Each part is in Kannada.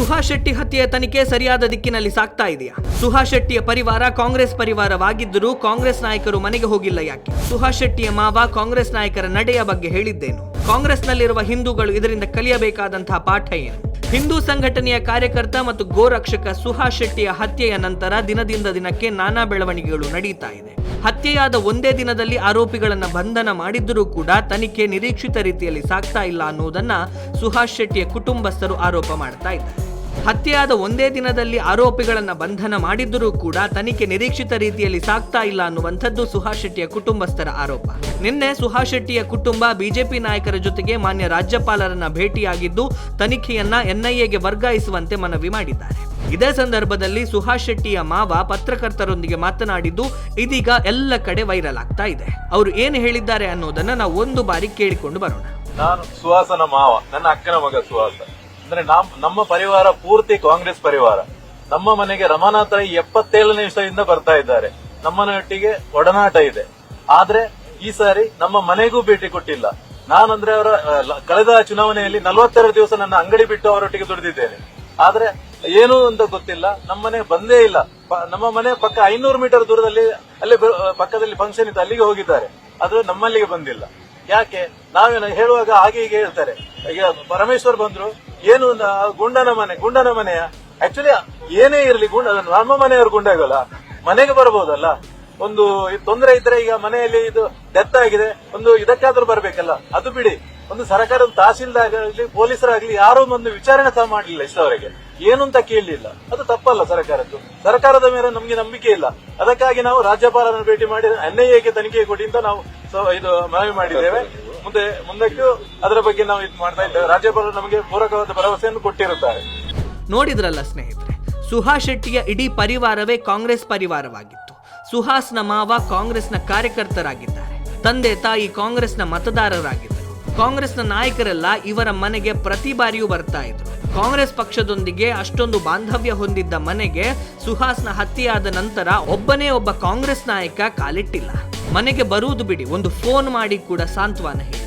ಸುಹಾಸ್ ಶೆಟ್ಟಿ ಹತ್ಯೆಯ ತನಿಖೆ ಸರಿಯಾದ ದಿಕ್ಕಿನಲ್ಲಿ ಸಾಗ್ತಾ ಇದೆಯಾ? ಸುಹಾಸ್ ಶೆಟ್ಟಿಯ ಪರಿವಾರ ಕಾಂಗ್ರೆಸ್ ಪರಿವಾರವಾಗಿದ್ದರೂ ಕಾಂಗ್ರೆಸ್ ನಾಯಕರು ಮನೆಗೆ ಹೋಗಿಲ್ಲ ಯಾಕೆ? ಸುಹಾಸ್ ಶೆಟ್ಟಿಯ ಮಾವ ಕಾಂಗ್ರೆಸ್ ನಾಯಕರ ನಡೆಯ ಬಗ್ಗೆ ಹೇಳಿದ್ದೇನು? ಕಾಂಗ್ರೆಸ್ನಲ್ಲಿರುವ ಹಿಂದೂಗಳು ಇದರಿಂದ ಕಲಿಯಬೇಕಾದಂತಹ ಪಾಠ ಏನು? ಹಿಂದೂ ಸಂಘಟನೆಯ ಕಾರ್ಯಕರ್ತ ಮತ್ತು ಗೋರಕ್ಷಕ ಸುಹಾಸ್ ಶೆಟ್ಟಿಯ ಹತ್ಯೆಯ ನಂತರ ದಿನದಿಂದ ದಿನಕ್ಕೆ ನಾನಾ ಬೆಳವಣಿಗೆಗಳು ನಡೆಯುತ್ತಾ ಇದೆ. ಹತ್ಯೆಯಾದ ಒಂದೇ ದಿನದಲ್ಲಿ ಆರೋಪಿಗಳನ್ನು ಬಂಧನ ಮಾಡಿದ್ದರೂ ಕೂಡ ತನಿಖೆ ನಿರೀಕ್ಷಿತ ರೀತಿಯಲ್ಲಿ ಸಾಗ್ತಾ ಇಲ್ಲ ಅನ್ನುವುದನ್ನ ಸುಹಾಸ್ ಶೆಟ್ಟಿಯ ಕುಟುಂಬಸ್ಥರು ಆರೋಪ ಮಾಡ್ತಾ ಇದ್ದಾರೆ. ಹತ್ಯೆಯಾದ ಒಂದೇ ದಿನದಲ್ಲಿ ಆರೋಪಿಗಳನ್ನು ಬಂಧನ ಮಾಡಿದ್ದರೂ ಕೂಡ ತನಿಖೆ ನಿರೀಕ್ಷಿತ ರೀತಿಯಲ್ಲಿ ಸಾಗ್ತಾ ಇಲ್ಲ ಅನ್ನುವಂಥದ್ದು ಸುಹಾಸ್ ಶೆಟ್ಟಿಯ ಕುಟುಂಬಸ್ಥರ ಆರೋಪ. ನಿನ್ನೆ ಸುಹಾಸ್ ಶೆಟ್ಟಿಯ ಕುಟುಂಬ ಬಿಜೆಪಿ ನಾಯಕರ ಜೊತೆಗೆ ಮಾನ್ಯ ರಾಜ್ಯಪಾಲರನ್ನ ಭೇಟಿಯಾಗಿದ್ದು, ತನಿಖೆಯನ್ನ ಎನ್ಐಎಗೆ ವರ್ಗಾಯಿಸುವಂತೆ ಮನವಿ ಮಾಡಿದ್ದಾರೆ. ಇದೇ ಸಂದರ್ಭದಲ್ಲಿ ಸುಹಾಸ್ ಶೆಟ್ಟಿಯ ಮಾವ ಪತ್ರಕರ್ತರೊಂದಿಗೆ ಮಾತನಾಡಿದ್ದು, ಇದೀಗ ಎಲ್ಲ ಕಡೆ ವೈರಲ್ ಆಗ್ತಾ ಇದೆ. ಅವರು ಏನು ಹೇಳಿದ್ದಾರೆ ಅನ್ನೋದನ್ನ ನಾವು ಒಂದು ಬಾರಿ ಕೇಳಿಕೊಂಡು ಬರೋಣ. ನಾನು ಸುಹಾಸನ ಮಾವ. ನನ್ನ ಅಕ್ಕನ ಮಗ ಸುಹಾಸ. ಅಂದ್ರೆ ನಮ್, ನಮ್ಮ ಪರಿವಾರ ಪೂರ್ತಿ ಕಾಂಗ್ರೆಸ್ ಪರಿವಾರ. ನಮ್ಮ ಮನೆಗೆ ರಮಾನಾಥ ರೈ ಎಪ್ಪತ್ತೇಳನೇ ವಿಷಯದಿಂದ ಬರ್ತಾ ಇದ್ದಾರೆ. ನಮ್ಮನೊಟ್ಟಿಗೆ ಒಡನಾಟ ಇದೆ. ಆದ್ರೆ ಈ ಸಾರಿ ನಮ್ಮ ಮನೆಗೂ ಭೇಟಿ ಕೊಟ್ಟಿಲ್ಲ. ನಾನಂದ್ರೆ ಅವರ ಕಳೆದ ಚುನಾವಣೆಯಲ್ಲಿ ನಲವತ್ತೆರಡು ದಿವಸ ನನ್ನ ಅಂಗಡಿ ಬಿಟ್ಟು ಅವರೊಟ್ಟಿಗೆ ದುಡಿದಿದ್ದೇನೆ. ಆದ್ರೆ ಏನು ಅಂತ ಗೊತ್ತಿಲ್ಲ. ನಮ್ಮ ಮನೆ ಬಂದೇ ಇಲ್ಲ. ನಮ್ಮ ಮನೆ ಪಕ್ಕ ಐನೂರು ಮೀಟರ್ ದೂರದಲ್ಲಿ, ಅಲ್ಲೇ ಪಕ್ಕದಲ್ಲಿ ಫಂಕ್ಷನ್ ಇತ್ತು. ಅಲ್ಲಿಗೆ ಹೋಗಿದ್ದಾರೆ. ಆದ್ರೆ ನಮ್ಮಲ್ಲಿಗೆ ಬಂದಿಲ್ಲ. ಯಾಕೆ? ನಾವೇನು ಹೇಳುವಾಗ ಹಾಗೆ ಹೀಗೆ ಹೇಳ್ತಾರೆ. ಈಗ ಪರಮೇಶ್ವರ್ ಬಂದ್ರು. ಏನು ಗುಂಡನ ಮನೆ, ಗುಂಡನ ಮನೆಯ? ಆಕ್ಚುಲಿ ಏನೇ ಇರಲಿ, ಗುಂಡ ನಮ್ಮ ಮನೆಯವರು ಗುಂಡಾಗಲ್ಲ ಮನೆಗೆ ಬರಬಹುದಲ್ಲ ಒಂದು ತೊಂದರೆ ಇದ್ರೆ ಈಗ ಮನೆಯಲ್ಲಿ ಇದು ಡೆತ್ ಆಗಿದೆ. ಒಂದು ಇದಕ್ಕಾದ್ರೂ ಬರಬೇಕಲ್ಲ. ಅದು ಬಿಡಿ. ಒಂದು ಸರ್ಕಾರ ತಹಸೀಲ್ದಾರ್ ಆಗಲಿ ಪೊಲೀಸರಾಗ್ಲಿ ಯಾರೂ ಒಂದು ವಿಚಾರಣೆ ಸಹ ಮಾಡಲಿಲ್ಲ ಇಷ್ಟವರೆಗೆ. ಏನು ಅಂತ ಕೇಳಲಿಲ್ಲ. ಅದು ತಪ್ಪಲ್ಲ ಸರ್ಕಾರದ್ದು. ಸರ್ಕಾರದ ಮೇಲೆ ನಮಗೆ ನಂಬಿಕೆ ಇಲ್ಲ. ಅದಕ್ಕಾಗಿ ನಾವು ರಾಜ್ಯಪಾಲರನ್ನು ಭೇಟಿ ಮಾಡಿ ಎನ್ಐಎಗೆ ತನಿಖೆ ಕೊಡಿ ಅಂತ ನಾವು ಇದು ಮನವಿ ಮಾಡಿದ್ದೇವೆ. ಮುಂದೆ, ಮುಂದಕ್ಕೂ ಅದರ ಬಗ್ಗೆ ನಾವು ಇದು ಮಾಡ್ತಾ ಇದ್ದೇವೆ. ರಾಜ್ಯಪಾಲರು ನಮಗೆ ಪೂರಕವಾದ ಭರವಸೆಯನ್ನು ಕೊಟ್ಟಿರುತ್ತಾರೆ. ನೋಡಿದ್ರಲ್ಲ ಸ್ನೇಹಿತರೆ, ಸುಹಾಸ್ ಶೆಟ್ಟಿಯ ಇಡೀ ಪರಿವಾರವೇ ಕಾಂಗ್ರೆಸ್ ಪರಿವಾರವಾಗಿತ್ತು. ಸುಹಾಸ್ನ ಮಾವ ಕಾಂಗ್ರೆಸ್ನ ಕಾರ್ಯಕರ್ತರಾಗಿದ್ದಾರೆ. ತಂದೆ, ತಾಯಿ ಕಾಂಗ್ರೆಸ್ನ ಮತದಾರರಾಗಿದ್ದರು. ಕಾಂಗ್ರೆಸ್ನ ನಾಯಕರೆಲ್ಲ ಇವರ ಮನೆಗೆ ಪ್ರತಿ ಬಾರಿಯೂ ಬರ್ತಾ ಇದ್ರು. ಕಾಂಗ್ರೆಸ್ ಪಕ್ಷದೊಂದಿಗೆ ಅಷ್ಟೊಂದು ಬಾಂಧವ್ಯ ಹೊಂದಿದ್ದ ಮನೆಗೆ ಸುಹಾಸ್ನ ಹತ್ಯೆಯಾದ ನಂತರ ಒಬ್ಬನೇ ಒಬ್ಬ ಕಾಂಗ್ರೆಸ್ ನಾಯಕ ಕಾಲಿಟ್ಟಿಲ್ಲ. ಮನೆಗೆ ಬರುವುದು ಬಿಡಿ. ಒಂದು ಫೋನ್ ಮಾಡಿ ಕೂಡ ಸಾಂತ್ವನ ಹೇಳಿ.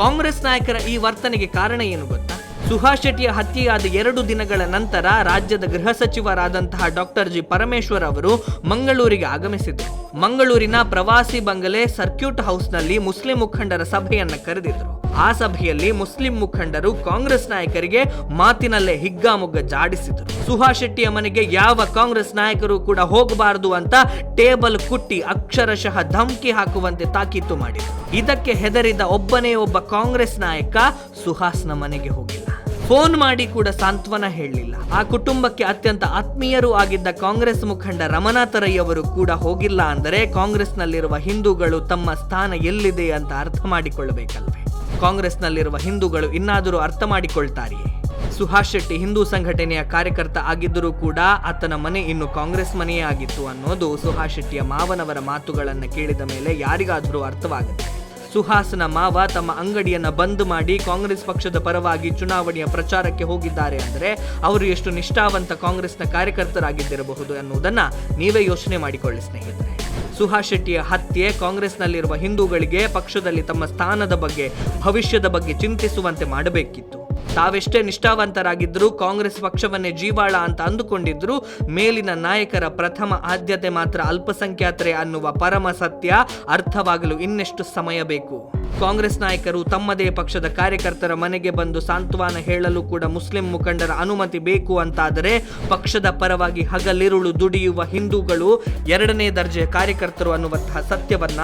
ಕಾಂಗ್ರೆಸ್ ನಾಯಕರ ಈ ವರ್ತನೆಗೆ ಕಾರಣ ಏನು ಗೊತ್ತಾ? ಸುಹಾಸ್ ಶೆಟ್ಟಿಯ ಹತ್ಯೆಯಾದ ಎರಡು ದಿನಗಳ ನಂತರ ರಾಜ್ಯದ ಗೃಹ ಸಚಿವರಾದಂತಹ ಡಾಕ್ಟರ್ ಜಿ ಪರಮೇಶ್ವರ್ ಅವರು ಮಂಗಳೂರಿಗೆ ಆಗಮಿಸಿದರು ಮಂಗಳೂರಿನ ಪ್ರವಾಸಿ ಬಂಗಲೆ ಸರ್ಕ್ಯೂಟ್ ಹೌಸ್ನಲ್ಲಿ ಮುಸ್ಲಿಂ ಮುಖಂಡರ ಸಭೆಯನ್ನು ಕರೆದಿದ್ರು. ಆ ಸಭೆಯಲ್ಲಿ ಮುಸ್ಲಿಂ ಮುಖಂಡರು ಕಾಂಗ್ರೆಸ್ ನಾಯಕರಿಗೆ ಮಾತಿನಲ್ಲೇ ಹಿಗ್ಗಾಮುಗ್ಗ ಜಾಡಿಸಿದರು. ಸುಹಾಸ್ ಶೆಟ್ಟಿಯ ಮನೆಗೆ ಯಾವ ಕಾಂಗ್ರೆಸ್ ನಾಯಕರು ಕೂಡ ಹೋಗಬಾರದು ಅಂತ ಟೇಬಲ್ ಕುಟ್ಟಿ ಅಕ್ಷರಶಃ ಧಮಕಿ ಹಾಕುವಂತೆ ತಾಕೀತು ಮಾಡಿದರು. ಇದಕ್ಕೆ ಹೆದರಿದ ಒಬ್ಬನೇ ಒಬ್ಬ ಕಾಂಗ್ರೆಸ್ ನಾಯಕ ಸುಹಾಸ್ನ ಮನೆಗೆ ಹೋಗಿಲ್ಲ. ಫೋನ್ ಮಾಡಿ ಕೂಡ ಸಾಂತ್ವನ ಹೇಳಲಿಲ್ಲ. ಆ ಕುಟುಂಬಕ್ಕೆ ಅತ್ಯಂತ ಆತ್ಮೀಯರೂ ಆಗಿದ್ದ ಕಾಂಗ್ರೆಸ್ ಮುಖಂಡ ರಮನಾಥ ರೈ ಅವರು ಕೂಡ ಹೋಗಿಲ್ಲ ಅಂದರೆ ಕಾಂಗ್ರೆಸ್ನಲ್ಲಿರುವ ಹಿಂದೂಗಳು ತಮ್ಮ ಸ್ಥಾನ ಎಲ್ಲಿದೆ ಅಂತ ಅರ್ಥ ಮಾಡಿಕೊಳ್ಳಬೇಕಲ್ವೇ ಕಾಂಗ್ರೆಸ್ನಲ್ಲಿರುವ ಹಿಂದೂಗಳು ಇನ್ನಾದರೂ ಅರ್ಥ ಮಾಡಿಕೊಳ್ತಾರೆಯೇ? ಸುಹಾಸ್ ಶೆಟ್ಟಿ ಹಿಂದೂ ಸಂಘಟನೆಯ ಕಾರ್ಯಕರ್ತ ಆಗಿದ್ದರೂ ಕೂಡ ಆತನ ಮನೆ ಇನ್ನು ಕಾಂಗ್ರೆಸ್ ಮನೆಯೇ ಆಗಿತ್ತು ಅನ್ನೋದು ಸುಹಾಸ್ ಶೆಟ್ಟಿಯ ಮಾವನವರ ಮಾತುಗಳನ್ನು ಕೇಳಿದ ಮೇಲೆ ಯಾರಿಗಾದರೂ ಅರ್ಥವಾಗುತ್ತೆ. ಸುಹಾಸ್ನ ಮಾವ ತಮ್ಮ ಅಂಗಡಿಯನ್ನು ಬಂದ್ ಮಾಡಿ ಕಾಂಗ್ರೆಸ್ ಪಕ್ಷದ ಪರವಾಗಿ ಚುನಾವಣೆಯ ಪ್ರಚಾರಕ್ಕೆ ಹೋಗಿದ್ದಾರೆ ಅಂದರೆ ಅವರು ಎಷ್ಟು ನಿಷ್ಠಾವಂತ ಕಾಂಗ್ರೆಸ್ನ ಕಾರ್ಯಕರ್ತರಾಗಿದ್ದಿರಬಹುದು ಅನ್ನುವುದನ್ನು ನೀವೇ ಯೋಚನೆ ಮಾಡಿಕೊಳ್ಳಿ ಸ್ನೇಹಿತರೆ. ಸುಹಾಸ್ ಶೆಟ್ಟಿಯ ಹತ್ಯೆ ಕಾಂಗ್ರೆಸ್ನಲ್ಲಿರುವ ಹಿಂದೂಗಳಿಗೆ ಪಕ್ಷದಲ್ಲಿ ತಮ್ಮ ಸ್ಥಾನದ ಬಗ್ಗೆ, ಭವಿಷ್ಯದ ಬಗ್ಗೆ ಚಿಂತಿಸುವಂತೆ ಮಾಡಬೇಕಿತ್ತು. ತಾವೆಷ್ಟೇ ನಿಷ್ಠಾವಂತರಾಗಿದ್ದರೂ ಕಾಂಗ್ರೆಸ್ ಪಕ್ಷವನ್ನೇ ಜೀವಾಳ ಅಂತ ಅಂದುಕೊಂಡಿದ್ರು ಮೇಲಿನ ನಾಯಕರ ಪ್ರಥಮ ಆದ್ಯತೆ ಮಾತ್ರ ಅಲ್ಪಸಂಖ್ಯಾತರೇ ಅನ್ನುವ ಪರಮ ಸತ್ಯ ಅರ್ಥವಾಗಲು ಇನ್ನೆಷ್ಟು ಸಮಯ ಬೇಕು? ಕಾಂಗ್ರೆಸ್ ನಾಯಕರು ತಮ್ಮದೇ ಪಕ್ಷದ ಕಾರ್ಯಕರ್ತರ ಮನೆಗೆ ಬಂದು ಸಾಂತ್ವನ ಹೇಳಲು ಕೂಡ ಮುಸ್ಲಿಂ ಮುಖಂಡರ ಅನುಮತಿ ಬೇಕು ಅಂತಾದರೆ ಪಕ್ಷದ ಪರವಾಗಿ ಹಗಲಿರುಳು ದುಡಿಯುವ ಹಿಂದೂಗಳು ಎರಡನೇ ದರ್ಜೆಯ ಕಾರ್ಯಕರ್ತರು ಅನ್ನುವಂತಹ ಸತ್ಯವನ್ನ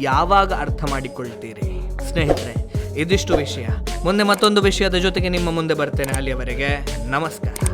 ಯಾವಾಗ ಅರ್ಥ ಮಾಡಿಕೊಳ್ತೀರಿ? ಸ್ನೇಹಿತರೆ, ಇದಿಷ್ಟು ವಿಷಯ. ಮುಂದೆ ಮತ್ತೊಂದು ವಿಷಯದ ಜೊತೆಗೆ ನಿಮ್ಮ ಮುಂದೆ ಬರ್ತೇನೆ ಅಲ್ಲಿಯವರೆಗೆ. ನಮಸ್ಕಾರ.